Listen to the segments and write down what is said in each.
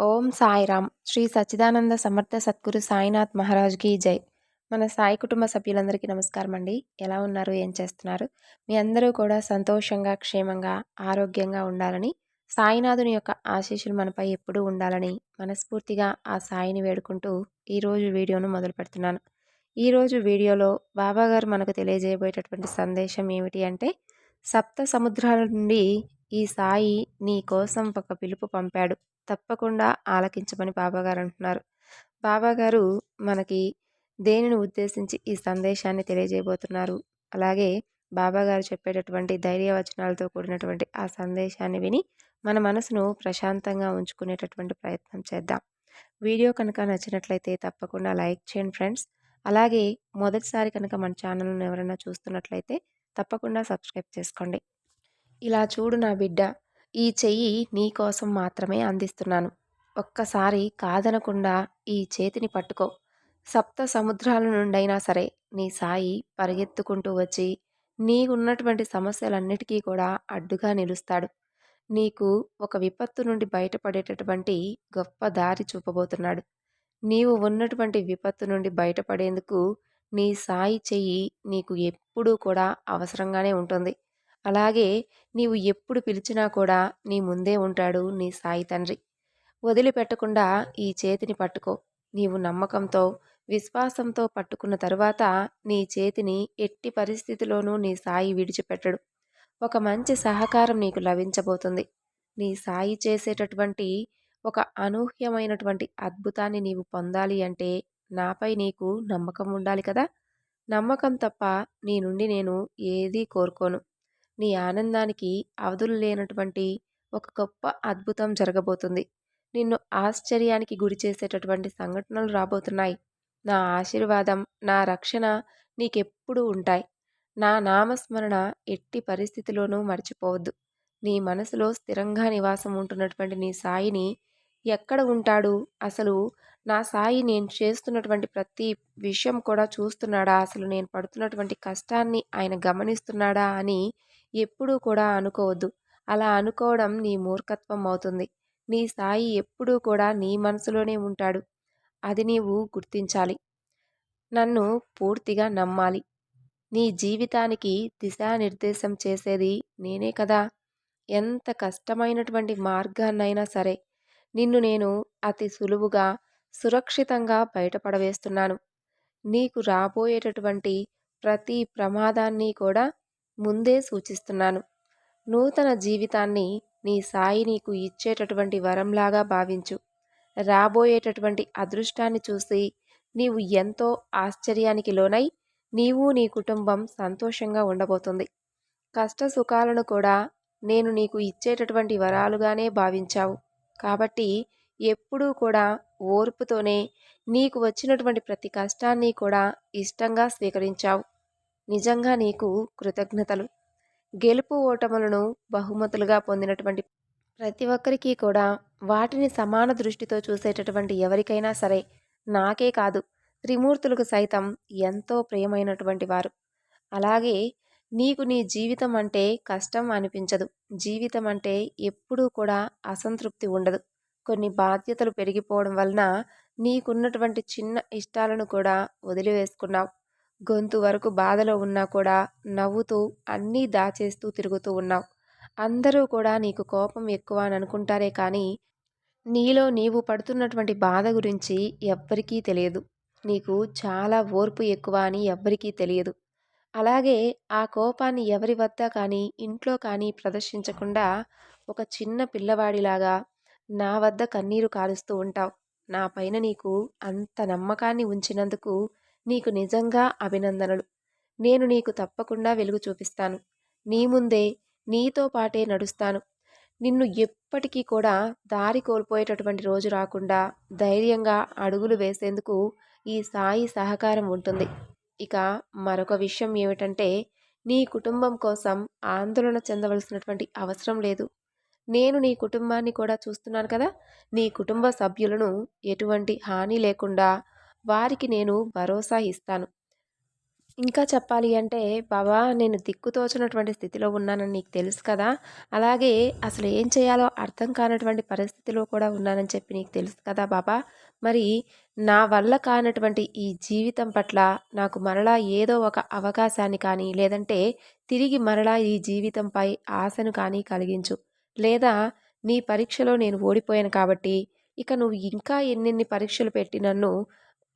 ఓం సాయిరామ్. శ్రీ సచ్చిదానంద సమర్థ సద్గురు సాయినాథ్ మహారాజ్కి జై. మన సాయి కుటుంబ సభ్యులందరికీ నమస్కారం అండి. ఎలా ఉన్నారు? ఏం చేస్తున్నారు? మీ అందరూ కూడా సంతోషంగా క్షేమంగా ఆరోగ్యంగా ఉండాలని సాయినాథుని యొక్క ఆశీస్సులు మనపై ఎప్పుడూ ఉండాలని మనస్ఫూర్తిగా ఆ సాయిని వేడుకుంటూ ఈరోజు వీడియోను మొదలు పెడుతున్నాను. ఈరోజు వీడియోలో బాబాగారు మనకు తెలియజేయబోయేటటువంటి సందేశం ఏమిటి అంటే సప్త సముద్రాల నుండి ఈ సాయి నీ కోసం ఒక పిలుపు పంపాడు. తప్పకుండా ఆలకించమని బాబాగారు అంటున్నారు బాబాగారు మనకి దేనిని ఉద్దేశించి ఈ సందేశాన్ని తెలియజేయబోతున్నారు? అలాగే బాబాగారు చెప్పేటటువంటి ధైర్యవచనాలతో కూడినటువంటి ఆ సందేశాన్ని విని మన మనసును ప్రశాంతంగా ఉంచుకునేటటువంటి ప్రయత్నం చేద్దాం. వీడియో కనుక నచ్చినట్లయితే తప్పకుండా లైక్ చేయండి ఫ్రెండ్స్. అలాగే మొదటిసారి కనుక మన ఛానల్ను ఎవరైనా చూస్తున్నట్లయితే తప్పకుండా సబ్స్క్రైబ్ చేసుకోండి. ఇలా చూడు నా బిడ్డ ఈ చెయ్యి నీకోసం మాత్రమే అందిస్తున్నాను. ఒక్కసారి కాదనకుండా ఈ చేతిని పట్టుకో. సప్త సముద్రాల నుండైనా సరే నీ సాయి పరిగెత్తుకుంటూ వచ్చి నీకున్నటువంటి సమస్యలన్నిటికీ కూడా అడ్డుగా నిలుస్తాడు. నీకు ఒక విపత్తు నుండి బయటపడేటటువంటి గొప్ప దారి చూపబోతున్నాడు. నీవు ఉన్నటువంటి విపత్తు నుండి బయటపడేందుకు నీ సాయి చెయ్యి నీకు ఎప్పుడూ కూడా అవసరంగానే ఉంటుంది. అలాగే నీవు ఎప్పుడు పిలిచినా కూడా నీ ముందే ఉంటాడు నీ సాయి తండ్రి. వదిలిపెట్టకుండా ఈ చేతిని పట్టుకో. నీవు నమ్మకంతో విశ్వాసంతో పట్టుకున్న తరువాత నీ చేతిని ఎట్టి పరిస్థితిలోనూ నీ సాయి విడిచిపెట్టడు. ఒక మంచి సహకారం నీకు లభించబోతుంది. నీ సాయి చేసేటటువంటి ఒక అనూహ్యమైనటువంటి అద్భుతాన్ని నీవు పొందాలి అంటే నాపై నీకు నమ్మకం ఉండాలి కదా? నమ్మకం తప్ప నీ నుండి నేను ఏదీ కోరుకోను. నీ ఆనందానికి అవధులు లేనటువంటి ఒక గొప్ప అద్భుతం జరగబోతుంది. నిన్ను ఆశ్చర్యానికి గురి చేసేటటువంటి సంఘటనలు రాబోతున్నాయి. నా ఆశీర్వాదం నా రక్షణ నీకెప్పుడూ ఉంటాయి. నా నామస్మరణ ఎట్టి పరిస్థితిలోనూ మర్చిపోవద్దు. నీ మనసులో స్థిరంగా నివాసం ఉంటున్నటువంటి నీ సాయిని ఎక్కడ ఉంటాడు? అసలు నా సాయి నేను చేస్తున్నటువంటి ప్రతి విషయం కూడా చూస్తున్నాడా? అసలు నేను పడుతున్నటువంటి కష్టాన్ని ఆయన గమనిస్తున్నాడా? అని ఎప్పుడూ కూడా అనుకోవద్దు. అలా అనుకోవడం నీ మూర్ఖత్వం అవుతుంది. నీ సాయి ఎప్పుడూ కూడా నీ మనసులోనే ఉంటాడు. అది నీవు గుర్తించాలి. నన్ను పూర్తిగా నమ్మాలి. నీ జీవితానికి దిశానిర్దేశం చేసేది నేనే కదా. ఎంత కష్టమైనటువంటి మార్గాన్నైనా సరే నిన్ను నేను అతి సులువుగా సురక్షితంగా బయటపడవేస్తున్నాను. నీకు రాబోయేటటువంటి ప్రతి ప్రమాదాన్ని కూడా ముందే సూచిస్తున్నాను. నూతన జీవితాన్ని నీ సాయి నీకు ఇచ్చేటటువంటి వరంలాగా భావించు. రాబోయేటటువంటి అదృష్టాన్ని చూసి నీవు ఎంతో ఆశ్చర్యానికి లోనై నీవు నీ కుటుంబం సంతోషంగా ఉండబోతుంది. కష్ట సుఖాలను కూడా నేను నీకు ఇచ్చేటటువంటి వరాలుగానే భావించావు. కాబట్టి ఎప్పుడూ కూడా ఓర్పుతోనే నీకు వచ్చినటువంటి ప్రతి కష్టాన్ని కూడా ఇష్టంగా స్వీకరించావు. నిజంగా నీకు కృతజ్ఞతలు. గెలుపు ఓటములను బహుమతులుగా పొందినటువంటి ప్రతి ఒక్కరికి కూడా వాటిని సమాన దృష్టితో చూసేటటువంటి ఎవరికైనా సరే నాకే కాదు త్రిమూర్తులకు సైతం ఎంతో ప్రియమైనటువంటి వారు. అలాగే నీకు నీ జీవితం అంటే కష్టం అనిపించదు. జీవితం అంటే ఎప్పుడూ కూడా అసంతృప్తి ఉండదు. కొన్ని బాధ్యతలు పెరిగిపోవడం వలన నీకున్నటువంటి చిన్న ఇష్టాలను కూడా వదిలివేసుకున్నావు. గొంతు వరకు బాధలో ఉన్నా కూడా నవ్వుతూ అన్నీ దాచేస్తూ తిరుగుతూ ఉన్నావు. అందరూ కూడా నీకు కోపం ఎక్కువ అని అనుకుంటారే కానీ నీలో నీవు పడుతున్నటువంటి బాధ గురించి ఎవ్వరికీ తెలియదు. నీకు చాలా ఓర్పు ఎక్కువ అని ఎవ్వరికీ తెలియదు. అలాగే ఆ కోపాన్ని ఎవరి వద్ద కానీ ఇంట్లో కానీ ప్రదర్శించకుండా ఒక చిన్న పిల్లవాడిలాగా నా వద్ద కన్నీరు కారుస్తూ ఉంటావు. నా పైన నీకు అంత నమ్మకాన్ని ఉంచినందుకు నీకు నిజంగా అభినందనలు. నేను నీకు తప్పకుండా వెలుగు చూపిస్తాను. నీ ముందే నీతో పాటే నడుస్తాను. నిన్ను ఎప్పటికీ కూడా దారి కోల్పోయేటటువంటి రోజు రాకుండా ధైర్యంగా అడుగులు వేసేందుకు ఈ సాయి సహకారం ఉంటుంది. ఇక మరొక విషయం ఏమిటంటే నీ కుటుంబం కోసం ఆందోళన చెందవలసినటువంటి అవసరం లేదు. నేను నీ కుటుంబాన్ని కూడా చూస్తున్నాను కదా. నీ కుటుంబ సభ్యులను ఎటువంటి హాని లేకుండా వారికి నేను భరోసా ఇస్తాను. ఇంకా చెప్పాలి అంటే బాబా నేను దిక్కుతోచినటువంటి స్థితిలో ఉన్నానని నీకు తెలుసు కదా. అలాగే అసలు ఏం చేయాలో అర్థం కానటువంటి పరిస్థితిలో కూడా ఉన్నానని చెప్పి నీకు తెలుసు కదా బాబా. మరి నా వల్ల కానటువంటి ఈ జీవితం పట్ల నాకు మరలా ఏదో ఒక అవకాశాన్ని కానీ లేదంటే తిరిగి మరలా ఈ జీవితంపై ఆశను కానీ కలిగించు. లేదా నీ పరీక్షలో నేను ఓడిపోయాను కాబట్టి ఇక నువ్వు ఇంకా ఎన్నెన్ని పరీక్షలు పెట్టి నన్ను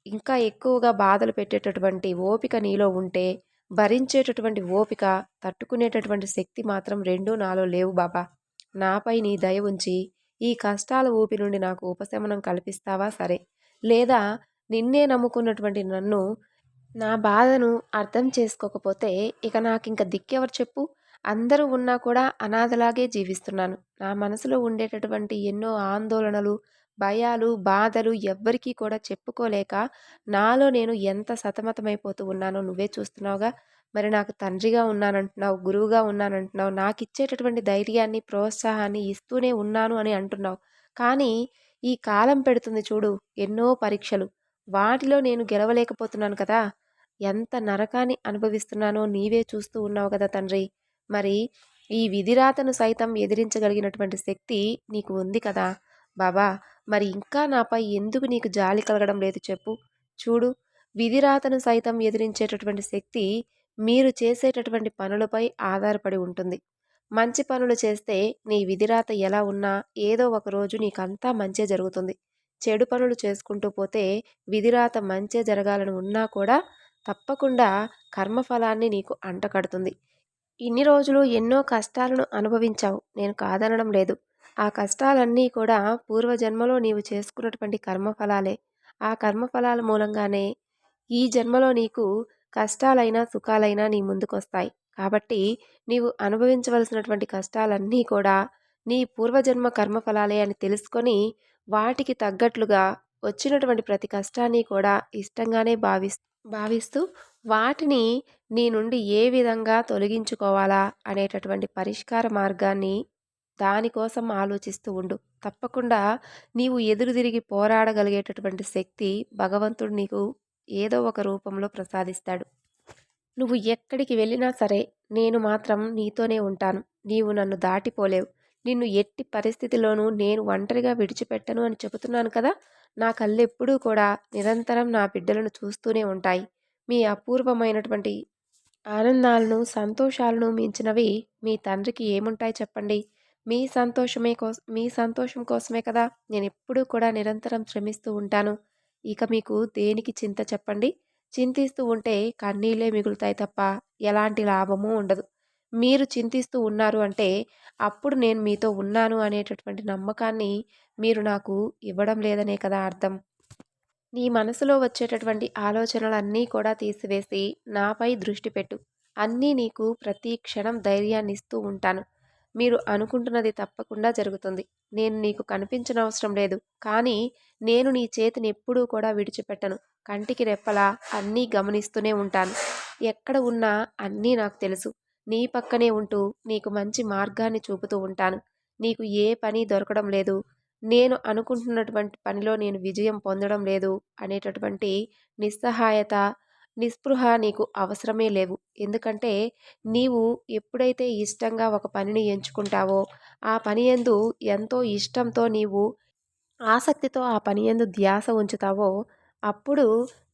ఇంకా ఎక్కువగా బాధలు పెట్టేటటువంటి ఓపిక నీలో ఉంటే భరించేటటువంటి ఓపిక తట్టుకునేటటువంటి శక్తి మాత్రం రెండు నాలో లేవు బాబా. నాపై నీ దయ ఉంచి ఈ కష్టాల ఊపి నుండి నాకు ఉపశమనం కల్పిస్తావా సరే. లేదా నిన్నే నమ్ముకున్నటువంటి నన్ను నా బాధను అర్థం చేసుకోకపోతే ఇక నాకు ఇంకా దిక్కెవరు చెప్పు? అందరూ ఉన్నా కూడా అనాథలాగే జీవిస్తున్నాను. నా మనసులో ఉండేటటువంటి ఎన్నో ఆందోళనలు భయాలు బాధలు ఎవ్వరికీ కూడా చెప్పుకోలేక నాలో నేను ఎంత సతమతమైపోతూ ఉన్నానో నువ్వే చూస్తున్నావుగా. మరి నాకు తండ్రిగా ఉన్నానంటున్నావు గురువుగా ఉన్నానంటున్నావు నాకు ఇచ్చేటటువంటి ధైర్యాన్ని ప్రోత్సాహాన్ని ఇస్తూనే ఉన్నాను అని అంటున్నావు. కానీ ఈ కాలం పెడుతుంది చూడు ఎన్నో పరీక్షలు. వాటిలో నేను గెలవలేకపోతున్నాను కదా. ఎంత నరకాన్ని అనుభవిస్తున్నానో నీవే చూస్తూ ఉన్నావు కదా తండ్రి. మరి ఈ విధిరాతను సైతం ఎదిరించగలిగినటువంటి శక్తి నీకు ఉంది కదా. బాబా మరి ఇంకా నాపై ఎందుకు నీకు జాలి కలగడం లేదు చెప్పు. చూడు విధిరాతను సైతం ఎదిరించేటటువంటి శక్తి మీరు చేసేటటువంటి పనులపై ఆధారపడి ఉంటుంది. మంచి పనులు చేస్తే నీ విధిరాత ఎలా ఉన్నా ఏదో ఒక రోజు నీకంతా మంచే జరుగుతుంది. చెడు పనులు చేసుకుంటూ పోతే విధిరాత మంచే జరగాలని ఉన్నా కూడా తప్పకుండా కర్మఫలాన్ని నీకు అంటకడుతుంది. ఇన్ని రోజులు ఎన్నో కష్టాలను అనుభవించావు. నేను కాదనడం లేదు. ఆ కష్టాలన్నీ కూడా పూర్వజన్మలో నీవు చేసుకున్నటువంటి కర్మఫలాలే. ఆ కర్మఫలాల మూలంగానే ఈ జన్మలో నీకు కష్టాలైనా సుఖాలైనా నీ ముందుకొస్తాయి. కాబట్టి నీవు అనుభవించవలసినటువంటి కష్టాలన్నీ కూడా నీ పూర్వజన్మ కర్మఫలాలే అని తెలుసుకొని వాటికి తగ్గట్లుగా వచ్చినటువంటి ప్రతి కష్టాన్ని కూడా ఇష్టంగానే భావిస్ భావిస్తూ వాటిని నీ నుండి ఏ విధంగా తొలగించుకోవాలా అనేటటువంటి పరిష్కార మార్గాన్ని దానికోసం ఆలోచిస్తూ ఉండు. తప్పకుండా నీవు ఎదురు తిరిగి పోరాడగలిగేటటువంటి శక్తి భగవంతుడు నీకు ఏదో ఒక రూపంలో ప్రసాదిస్తాడు. నువ్వు ఎక్కడికి వెళ్ళినా సరే నేను మాత్రం నీతోనే ఉంటాను. నీవు నన్ను దాటిపోలేవు. నిన్ను ఎట్టి పరిస్థితిలోనూ నేను ఒంటరిగా విడిచిపెట్టను అని చెబుతున్నాను కదా! నా కళ్ళెప్పుడూ కూడా నిరంతరం నా బిడ్డలను చూస్తూనే ఉంటాయి. మీ అపూర్వమైనటువంటి ఆనందాలను సంతోషాలను మించినవి మీ తండ్రికి ఏముంటాయి చెప్పండి? మీ సంతోషమే కోస మీ సంతోషం కోసమే కదా నేను ఎప్పుడూ కూడా నిరంతరం శ్రమిస్తూ ఉంటాను. ఇక మీకు దేనికి చింత చెప్పండి? చింతిస్తూ ఉంటే కన్నీళ్ళే మిగులుతాయి తప్ప ఎలాంటి లాభము ఉండదు. మీరు చింతిస్తూ ఉన్నారు అంటే అప్పుడు నేను మీతో ఉన్నాను అనేటటువంటి నమ్మకాన్ని మీరు నాకు ఇవ్వడం లేదనే కదా అర్థం. నీ మనసులో వచ్చేటటువంటి ఆలోచనలన్నీ కూడా తీసివేసి నాపై దృష్టి పెట్టు. అన్నీ నీకు ప్రతి క్షణం ధైర్యాన్ని ఇస్తూ ఉంటాను. మీరు అనుకుంటున్నది తప్పకుండా జరుగుతుంది. నేను నీకు కనిపించనవసరం లేదు. కానీ నేను నీ చేతిని ఎప్పుడూ కూడా విడిచిపెట్టను. కంటికి రెప్పలా అన్నీ గమనిస్తూనే ఉంటాను. ఎక్కడ ఉన్నా అన్నీ నాకు తెలుసు. నీ పక్కనే ఉంటూ నీకు మంచి మార్గాన్ని చూపుతూ ఉంటాను. నీకు ఏ పని దొరకడం లేదు. నేను అనుకుంటున్నటువంటి పనిలో నేను విజయం పొందడం లేదు అనేటటువంటి నిస్సహాయత నిస్పృహ నీకు అవసరమే లేవు. ఎందుకంటే నీవు ఎప్పుడైతే ఇష్టంగా ఒక పనిని ఎంచుకుంటావో ఆ పని ఎందు ఎంతో ఇష్టంతో నీవు ఆసక్తితో ఆ పని ఎందు ధ్యాస ఉంచుతావో అప్పుడు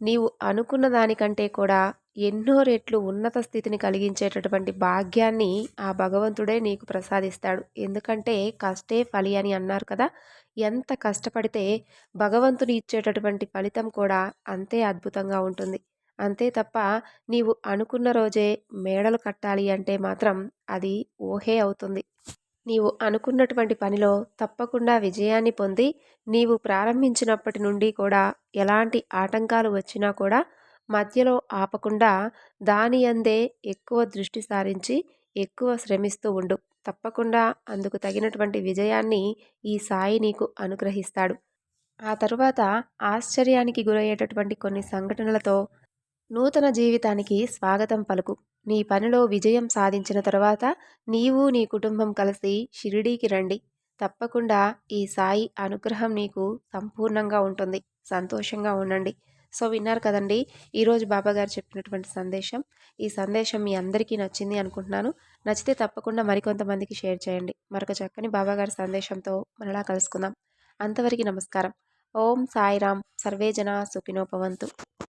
నీవు అనుకున్న దానికంటే కూడా ఎన్నో రెట్లు ఉన్నత స్థితిని కలిగించేటటువంటి భాగ్యాన్ని ఆ భగవంతుడే నీకు ప్రసాదిస్తాడు. ఎందుకంటే కష్టే ఫలి అని అన్నారు కదా ఎంత కష్టపడితే భగవంతుని ఇచ్చేటటువంటి ఫలితం కూడా అంతే అద్భుతంగా ఉంటుంది. అంతే తప్ప నీవు అనుకున్న రోజే మేడలు కట్టాలి అంటే మాత్రం అది ఊహే అవుతుంది. నీవు అనుకున్నటువంటి పనిలో తప్పకుండా విజయాన్ని పొంది నీవు ప్రారంభించినప్పటి నుండి కూడా ఎలాంటి ఆటంకాలు వచ్చినా కూడా మధ్యలో ఆపకుండా దాని అందే ఎక్కువ దృష్టి సారించి ఎక్కువ శ్రమిస్తూ ఉండు. తప్పకుండా అందుకు తగినటువంటి విజయాన్ని ఈ సాయి నీకు అనుగ్రహిస్తాడు. ఆ తరువాత ఆశ్చర్యానికి గురయ్యేటటువంటి కొన్ని సంఘటనలతో నూతన జీవితానికి స్వాగతం పలుకు. నీ పనిలో విజయం సాధించిన తర్వాత నీవు నీ కుటుంబం కలిసి షిరిడీకి రండి. తప్పకుండా ఈ సాయి అనుగ్రహం నీకు సంపూర్ణంగా ఉంటుంది. సంతోషంగా ఉండండి. సో విన్నారు కదండి ఈరోజు బాబా గారు చెప్పినటువంటి సందేశం. ఈ సందేశం మీ అందరికీ నచ్చింది అనుకుంటున్నాను. నచ్చితే తప్పకుండా మరికొంతమందికి షేర్ చేయండి. మరొక చక్కని బాబా గారి సందేశంతో మరలా కలుసుకుందాం. అంతవరకు నమస్కారం. ఓం సాయిరామ్ సర్వేజన సుఖినోపవంతు